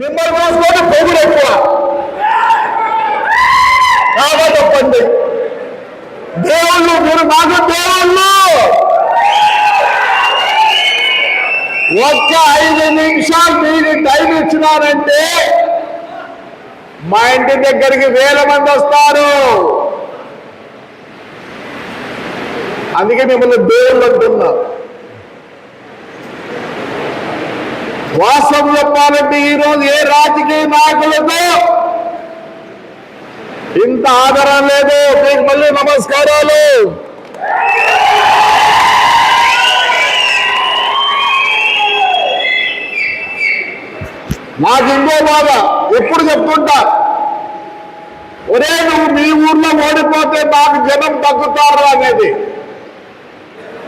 మిమ్మల్ని చూసుకొని పొగుడు ఎక్కువ. బాగా తప్పండి దేవుళ్ళు మీరు మాకు దేవుళ్ళు. ఒక్క ఐదు నిమిషాలు మీరు టైం ఇచ్చినారంటే మా ఇంటి దగ్గరికి వేల మంది వస్తారు. అందుకే మిమ్మల్ని దేవుళ్ళు అంటున్నారు వాస్తవం చెప్పాలంటే ఈరోజు ఏ రాజకీయ నాయకులతో ఇంత ఆదరణ లేదు. మీకు మళ్ళీ నమస్కారాలు. నాకు ఇంకో బాధ. ఎప్పుడు చెప్తుంటా? ఒరే నువ్వు మీ ఊర్లో ఓడిపోతే నాకు జనం తగ్గుతారు అనేది.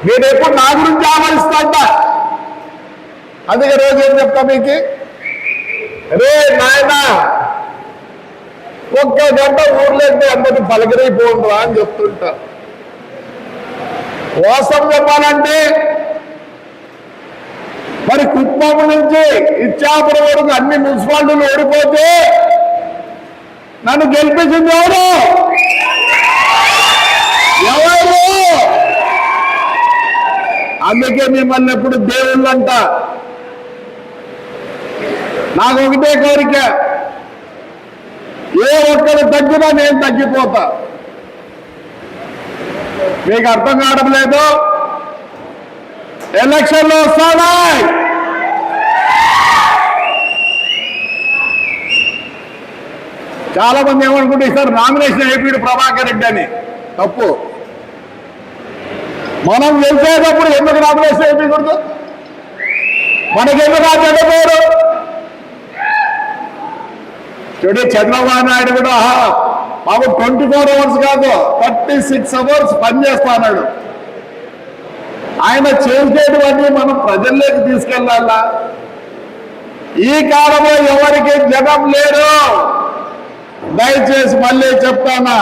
నేను ఎప్పుడు నా గురించి ఆలోచిస్తాంట అందుకే రోజు ఏం చెప్తా మీకు? రే నాయనా ఒక్క గంట ఊర్లేంటే అందరిని పలకరైపోండ్రా అని చెప్తుంటా. వాస్తవం చెప్పాలంటే మరి కుప్పం నుంచి ఇచ్చాపురం వరకు అన్ని మున్సిపాలిటీలు ఓడిపోతే నన్ను గెలిపించింది ఎవరు? ఎవరు? అందుకే మిమ్మల్ని ఎప్పుడు దేవుళ్ళు అంట నాకు ఒకటే కోరిక. ఏ ఒక్కరు తగ్గినా నేను తగ్గిపోతా. మీకు అర్థం కావడం లేదు? ఎలక్షన్లు వస్తాయి చాలా మంది ఏమనుకుంటే సార్ నామినేషన్ అయిపోయాడు ప్రభాకర్ రెడ్డి అని. తప్పు. మనం వెళ్తేటప్పుడు ఎందుకు నామినేషన్ అయిపోయకూడదు మనకి ఎందుకు ఆ చెడ్డ పేరు టుడే చంద్రబాబు నాయుడు కూడా ఆహా, ట్వంటీ ఫోర్ అవర్స్ కాదు థర్టీ సిక్స్ అవర్స్ పనిచేస్తా అన్నాడు. ఆయన చేసేటువంటి మనం ప్రజల్లోకి తీసుకెళ్ళాలా. ఈ కాలంలో ఎవరికి జగం లేరు దయచేసి మళ్ళీ చెప్తానా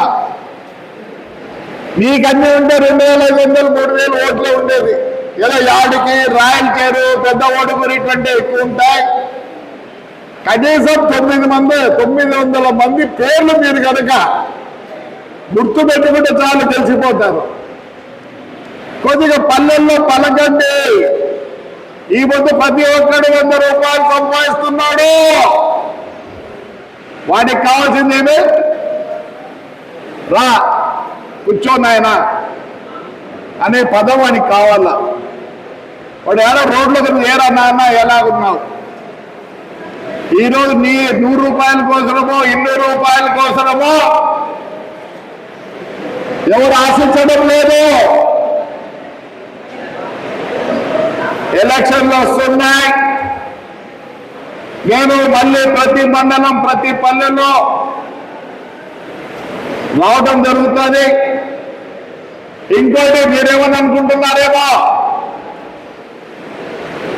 మీకన్నీ ఉంటే రెండు వేల ఐదు వందలు మూడు వేలు ఓట్లు ఉండేది ఇలా యాడికి రాయల్ కేరు పెద్ద ఓటుకుని ఇటువంటి ఎక్కువ ఉంటాయి. కనీసం తొమ్మిది మంది తొమ్మిది వందల మంది పేర్లు మీరు కనుక గుర్తు పెట్టుకుంటే చాలు తెలిసిపోతారు. కొద్దిగా పల్లెల్లో పలకండి. ఈ ముందు ప్రతి ఒక్కడు వంద రూపాయలు సంపాదిస్తున్నాడు. వాడికి కావాల్సింది ఏమి? రా కూర్చో నాయన. అనే పదం వానికి కావాలా? వాడు ఎలా రోడ్ల మీద ఏరా నాన్న ఎలాగున్నావు? ఈరోజు నీ నూరు రూపాయల కోసమో ఇన్ని రూపాయల కోసమో ఎవరు ఆశించడం లేదు. ఎలక్షన్లు వస్తున్నాయి. నేను మళ్ళీ ప్రతి మండలం ప్రతి పల్లెలో రావడం జరుగుతుంది. ఇంకోటి మీరేమని అనుకుంటున్నారేమో?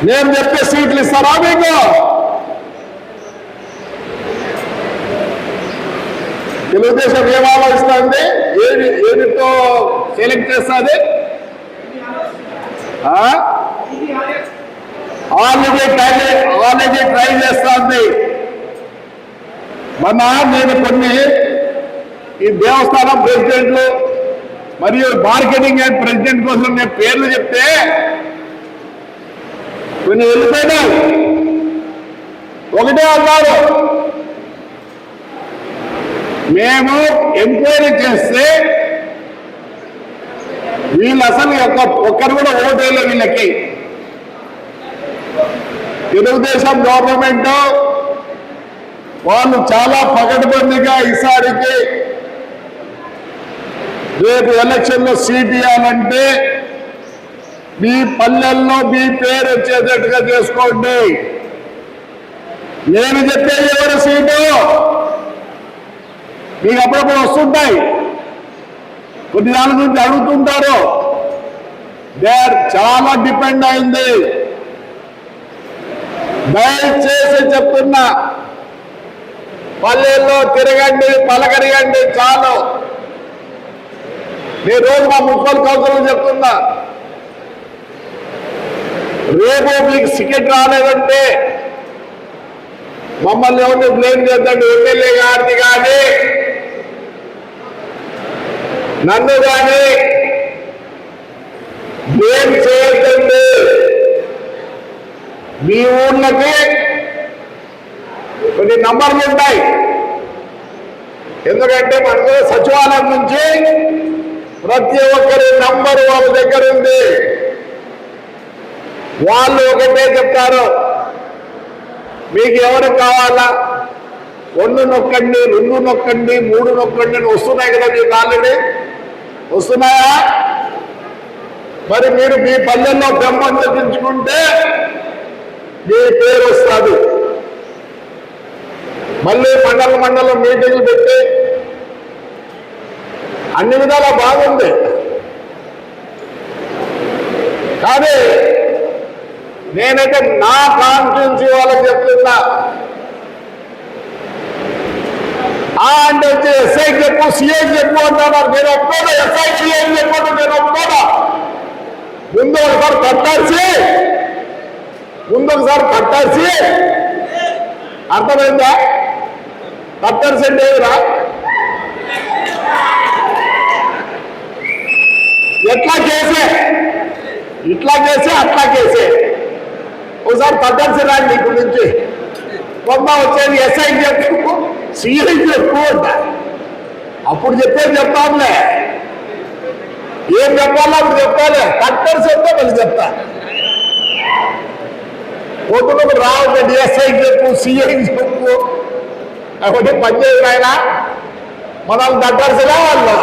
నేను చెప్పే సీట్లు ఇస్తారా మీకు తెలుగుదేశం ఏం ఆలోచిస్తుంది ఏది ఏదితో సెలెక్ట్ చేస్తుంది? ఆల్రెడీ ట్రై ఆల్రెడీ ట్రై చేస్తుంది. మన నేను కొన్ని ఈ దేవస్థానం ప్రెసిడెంట్లు మరియు మార్కెటింగ్ అండ్ ప్రెసిడెంట్ కోసం నేను పేర్లు చెప్తే కొన్ని వెళ్ళిపోయినాయి. ఒకటే అన్నారు మేము ఎంక్వైరీ చేస్తే వీళ్ళు అసలు ఒక్క ఒక్కరు కూడా ఓటేళ్ళు వీళ్ళకి. తెలుగుదేశం గవర్నమెంట్ వాళ్ళు చాలా పగటిబందిగా ఈసారికి రేపు ఎలక్షన్లో సీట్ ఇవ్వాలంటే మీ పల్లెల్లో మీ పేరు వచ్చేటట్టుగా చేసుకోండి. నేను చెప్పేది ఎవరి సీటు? మీకు అప్పుడప్పుడు వస్తుంటాయి. కొన్ని దాని గురించి అడుగుతుంటారు. దేర్ చాలా డిపెండ్ అయింది. దయచేసి చెప్తున్నా. పల్లెల్లో తిరగండి పలకరియండి చాలు. నేను రోజు మా మున్సిపల్ కౌన్సిల్ చెప్తున్నా. రేపు మీకు టికెట్ రాలేదంటే మమ్మల్ని ఎవరిని బ్లేమ్ చేద్దండి? ఎమ్మెల్యే గారిని కానీ నన్ను కానీ ఏం చేయకండి. మీ ఊళ్ళకి కొన్ని నంబర్లు ఉంటాయి. ఎందుకంటే మనకు సచివాలయం నుంచి ప్రతి ఒక్కరి నంబర్ వాళ్ళ దగ్గర ఉంది. వాళ్ళు ఒకటే చెప్తారు. మీకు ఎవరు కావాలా? ఒళ్ళు నొక్కండి రెండు నొక్కండి మూడు నొక్కండి అని వస్తున్నాయి కదా మీకు ఆల్రెడీ వస్తున్నాయా? మరి మీరు మీ పల్లెల్లో బ్రహ్మం చెప్పించుకుంటే మీ పేరు వస్తుంది. మళ్ళీ మండల మండలం మీటింగ్లు పెట్టి అన్ని విధాలా బాగుంది. కానీ నేనైతే నా కాన్ఫిడెన్స్ వాళ్ళకి చెప్తున్నా. ఆ అంటే వచ్చి ఎస్ఐకి చెప్పు సిఐకి చెప్పు అంటున్నారు నేను ఒప్పుకోను ఎస్ఐ సిఐకి చెప్పు నేను ఒప్పుకోను ముందు ఒకసారి కట్టాల్సి ముందు ఒకసారి కట్టాల్సి అర్థమైందా? కట్టాల్సి అంటే ఏమిరా? ఎట్లా చేసే? ఇట్లా చేసే అట్లా చేసే. ఒకసారి కట్టాల్సి రాండి ఇక్కడి నుంచి. కొంత వచ్చేది ఎస్ఐ చెప్పు. సిఐ ఎక్కువ అప్పుడు చెప్పేది చెప్తాంలే ఏం చెప్పాలో అప్పుడు చెప్పాలి. కట్టర్ చెప్తే మళ్ళీ చెప్తా. పొద్దునకు రావద్దు డిఎస్ఐకి చెప్పు సిఐకి చెప్పు. కాబట్టి పనిచేయదు ఆయన మనల్ని కట్టాల్సినా వాళ్ళు?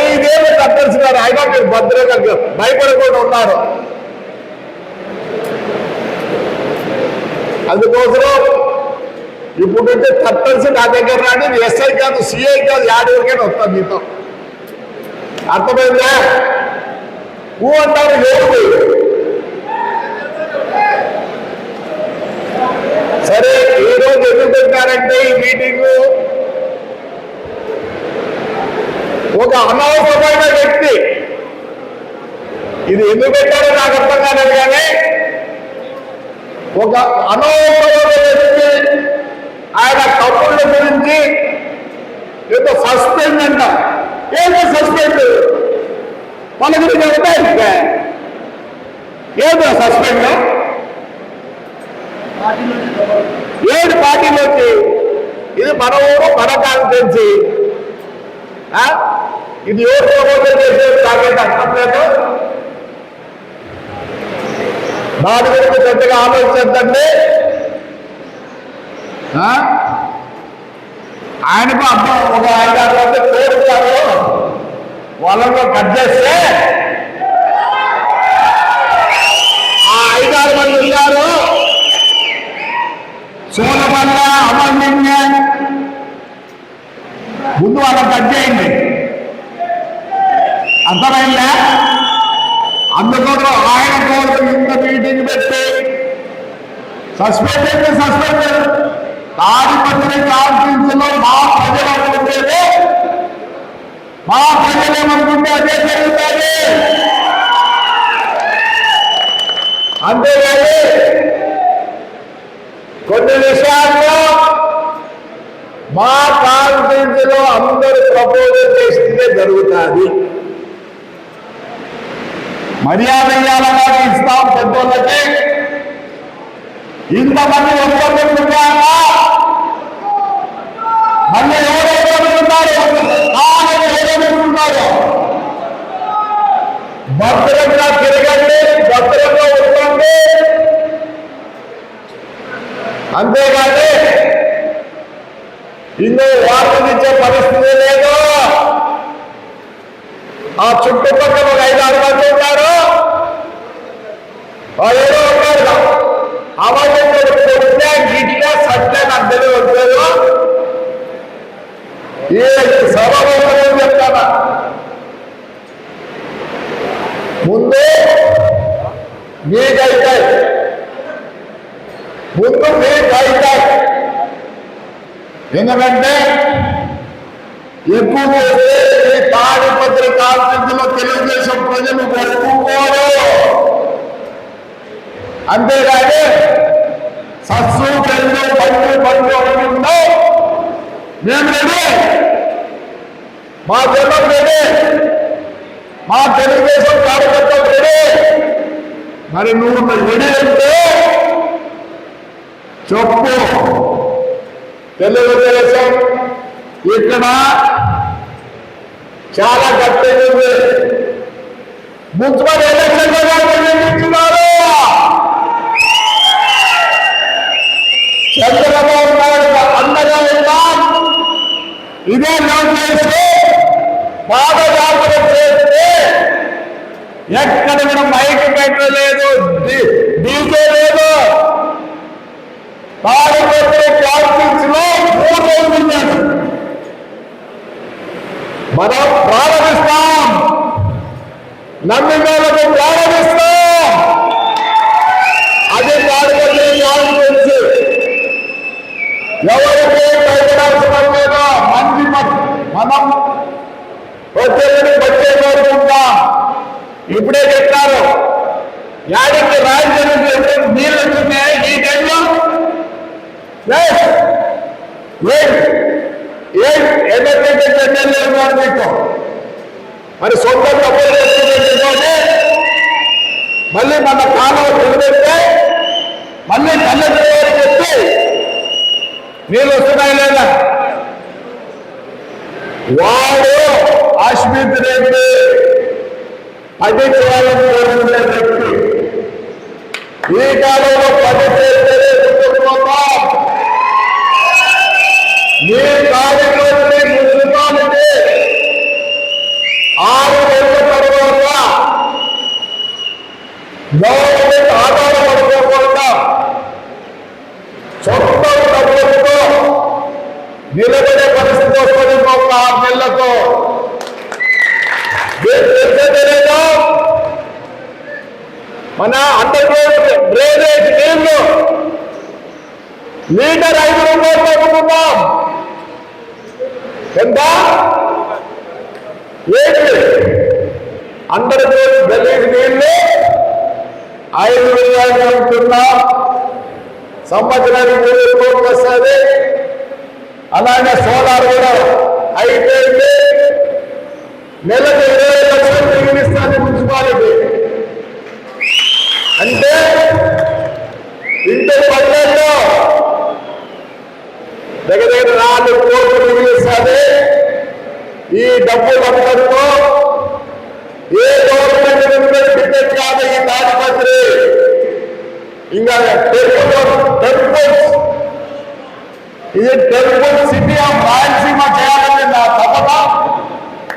ఐదేళ్ళు కట్టాల్సినారు అయినా మీరు భద్రంగా భయపడకుండా ఉన్నారు. అందుకోసం ఇప్పుడు నుండి కట్టాల్సి నా దగ్గర రాని ఎస్ఐ కాదు సిఐ కాదు యాడ్ వరకైనా వస్తాను మీతో. అర్థమైందా? ఊ అంటారు లేదు సరే ఈ రోజు ఎందుకు పెట్టారంటే ఈ మీటింగ్? ఒక అనవసరమైన వ్యక్తి. ఇది ఎందుకు పెట్టారో నాకు అర్థం కాలేదు కానీ ఒక అనవసరమైన వ్యక్తి ఆయన తప్పుల గురించి ఏదో సస్పెండ్ అంట. ఏదో సస్పెండ్ మన గురించి చెప్తా ఏదో సస్పెండ్ ఏడు పార్టీలోకి ఇది మన ఊరు మన కాన్ఫరెన్సీ ఆ? ఇది ఎవరు ప్రమోషన్ చేసేది? నాకైతే అర్థం లేదు. దాని గురించి పెద్దగా ఆలోచించండి ఆయనకు అబ్బా ఒక ఐదారు మంది కోరుతారు వాళ్ళతో కట్ చేస్తే ఆ ఐదారు మంది ఉన్నారు. సోనమల్ల అమర్లింగ. ముందు వాళ్ళని కట్ చేయండి. అర్థమైందా? అందుకోసం ఆయన కోసం ఇంత మీటింగ్ పెట్టి సస్పెండ్ అయితే సస్పెండ్ తాడిపత్రి కాన్ఫరెన్స్ మా ప్రజలు అనుకుంటేనే మా ప్రజలు ఏమనుకుంటే అదే జరుగుతుంది. అంతేగాని కొన్ని విషయాల్లో మా కాన్ఫరెన్స్లో అందరూ ప్రపోజల్ చేస్తే జరుగుతుంది. మర్యాద ఇవ్వాలన్నా ఇస్తాం పెద్దోళ్ళకి. ఇంతమంది ఒప్పుకుంటున్నారా భద్రంగా తిరగండి భద్రంగా ఉండండి. అంతేగాని ఇల్లు వార్తనిచ్చే పరిస్థితి లేదు. ఆ చుట్టుపక్కల ఒక ఐదు ఆరు మంది ఉన్నారు. ఏదో ఉన్నారు. అవన్నీ కొడితే గిట్లా సట్లే నాకు తెలియదు ఈ సభలో చెప్తానా ముందు మీకైతే ముందు మీకైతే ఎందుకంటే ఎక్కువ ఈ తాడిపత్రి కాన్ఫరెన్స్ తెలుగుదేశం ప్రజలు ఒప్పుకోరు. అంతేగాని సస్సు పెళ్ళు పండు పండు అనుకుంటూ మేము రెడీ. మా జనం రెడీ. మా తెలుగుదేశం కార్యకర్తలు రెడీ మరి నువ్వు రెడీ అంటే? చెప్పు. తెలుగుదేశం ఇక్కడ చాలా గట్టిగా ఉంది. మున్సిపల్ ఎలక్షన్ నిర్మించున్నారు చంద్రబాబు నాయుడు అండగా ఉన్నాం ఇదే లోకేష్ పాదయాత్ర చేస్తే ఎక్కడ కూడా మైక్ పెట్టలేదు. డీజే లేదు. తాడిపత్రి క్లాసిక్స్లో మూడు రోజులు ఉన్నాడు మనం ప్రారంభిస్తాం. నమ్మికలకు ప్రారంభిస్తాం అది తాడిపత్రి కాన్ఫరెన్స్ ఎవరికి భయపడాల్సిన లేదా మంది మ- మనం వచ్చేదని వచ్చే కోరుకుంటాం ఇప్పుడే చెప్పారు. యాడికి రాజధాని ఎప్పుడు నీళ్ళు వస్తున్నాయి? ఈ టైంలో? ఎమర్జెన్సీ ఎమ్మెల్యే ఉన్నారు మీకు? మరి సొంత తప్పులు చేసుకుంటే మళ్ళీ మన కాలం నిలబెడితే మళ్ళీ కళ్ళెత్తి చెప్పి నీళ్ళు వస్తున్నాయి లేదా? వాడు అశ్మిత్ రెడ్డి. పది చేయాలని కోరుకునే వ్యక్తి ఈ కాలంలో పది చేస్తేనే ముందుకుపోతాం మీ కార్యక్రమని మున్సిపాలిటీ ఆరు నెలల తర్వాత గవర్నమెంట్ ఆధారపడుకోకుండా సొంత డబ్బులతో నిలబడే పరిస్థితి వస్తుంది ఒక ఆరు నెలలతో మన అండర్ గ్రౌండ్ డ్రైనేజ్ నీళ్ళు. లీటర్ ఐదు రూపాయలు తగ్గుతున్నాం ఎంత? ఏంటి అండర్ గ్రౌండ్ డ్రైనేజ్ నీళ్ళు ఐదు రూపాయలు తగ్గుతున్నాం సంవత్సరానికి మూడు కోట్లు వస్తుంది అలాగే సోలార్ కూడా అయిపోయింది. నెలకు ఇరవై లక్షలు మిగిలిస్తాను మున్సిపాలిటీ. అంటే ఇంటి పల్లెల్లో దగ్గర దగ్గర నాలుగు కోట్లు మిగిలిస్తుంది ఈ డబ్బులందరితో ఏ గవర్నమెంట్ టికెట్ కాదు ఈ తాడిపత్రి ఇంకా టెంపుల్ టెంపుల్స్ ఇది టెంపుల్ సిటీ ఆఫ్ రాయలసీమ చేయాలని నా తప్పక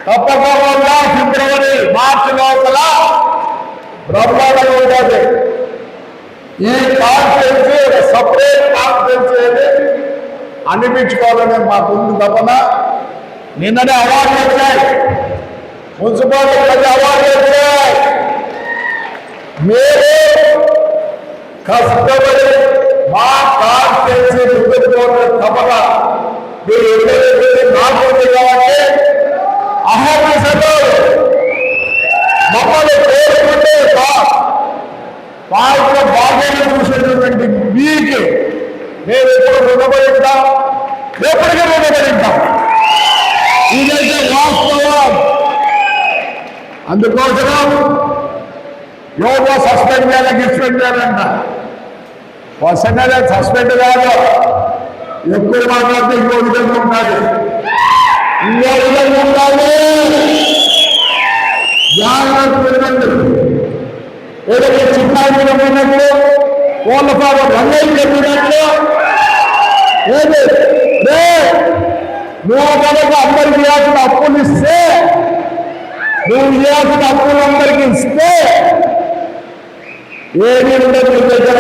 తప్పకుండా ఫిబ్రవరి మార్చి లోపల బ్రహ్మాండంగా ఉంటుంది ఈ కాన్ఫరెన్స్ ఒక సపరేట్ కాన్ఫరెన్స్ అని అనిపించుకోవాలని మాకు ఉంది తపన. నిన్ననే అవార్డు వచ్చాయి. మున్సిపాలిటీ ప్రతి అవార్డులు వచ్చాయి. మీరు కష్టపడి మా కాన్ఫరెన్స్ ముందుకోవడం తపన. మీరు ఎప్పుడైతే నాకు ఉంది కాబట్టి అహర్నిశలు మమ్మల్ని కోరుకుంటే పాత్ర బాధ్యత చూసేటటువంటి మీకు మేము ఎప్పుడు రుణపడి ఉంటాం ఎప్పటికీ రుణపడి ఉంటాం ఇదైతే వాస్తవం. అందుకోసం యోగా సస్పెండ్ చేయాలి గిఫ్ట్ చేయాలంట. వసంగా సస్పెండ్ కాదు. ఎక్కువ మాట్లాడితే ఇంకో విధంగా ఉండాలి. ఇంకో విధంగా ఉండాలి. జాగ్రత్త ఏదైతే చిన్నాయి చెప్పినట్లు కోళ్ళ పాప రంగయ్య చెప్పినట్లు ఏది? రే నువ్వు కనుక అందరికి ఇవ్వాల్సిన అప్పులు ఇస్తే నువ్వు అప్పులు అందరికి ఇస్తే ఉండదు నీ దగ్గర.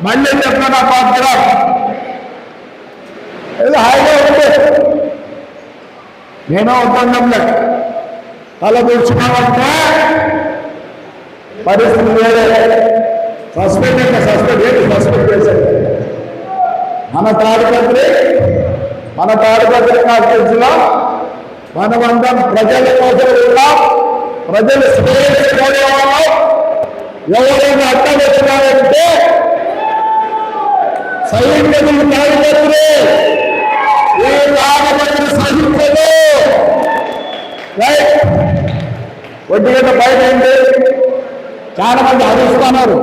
మళ్ళీ చెప్పిన బాధ్యరా ఏదో హాయిగా ఉంటే. నేనో ఒప్పందంలో. తల పరిస్థితి వేరే. సస్పెండ్ అంటే సస్పెండ్. ఏంటి సస్పెండ్ చేశారు మన తాడిపత్రి మన తాడిపత్రి కాన్ఫరెన్స్లో మనమందరం ప్రజల కోసం ఉన్నాం ప్రజలు శ్రేయస్సుకోవడం ఎవరైనా అడ్డం వచ్చినారంటే సైనికులు తాడిపత్రి. ఈ సహించదు. గంట బయట ఏంటి చాలా మంది అరుస్తున్నారు.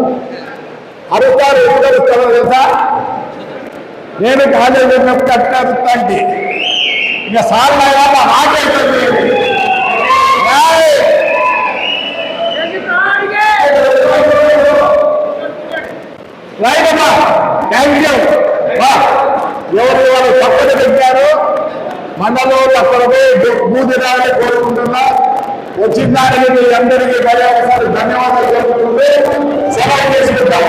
అరుస్తారు ఎప్పుడు అరుస్తారో తెలుసా? నేను కాలేజ్ ఉన్నప్పుడు అట్లా అరుస్తా అంటే ఇక సార్ నాకేంటుంది రైట్ అమ్మా. పెట్టారు. మనలో తప్పలపై బూది రావాలని కోరుకుంటున్నా. వచ్చిన దానికి మీ అందరికీ మరొకసారి ధన్యవాదాలు చెప్పుకుంటూ సెలవు చేసుకుంటాం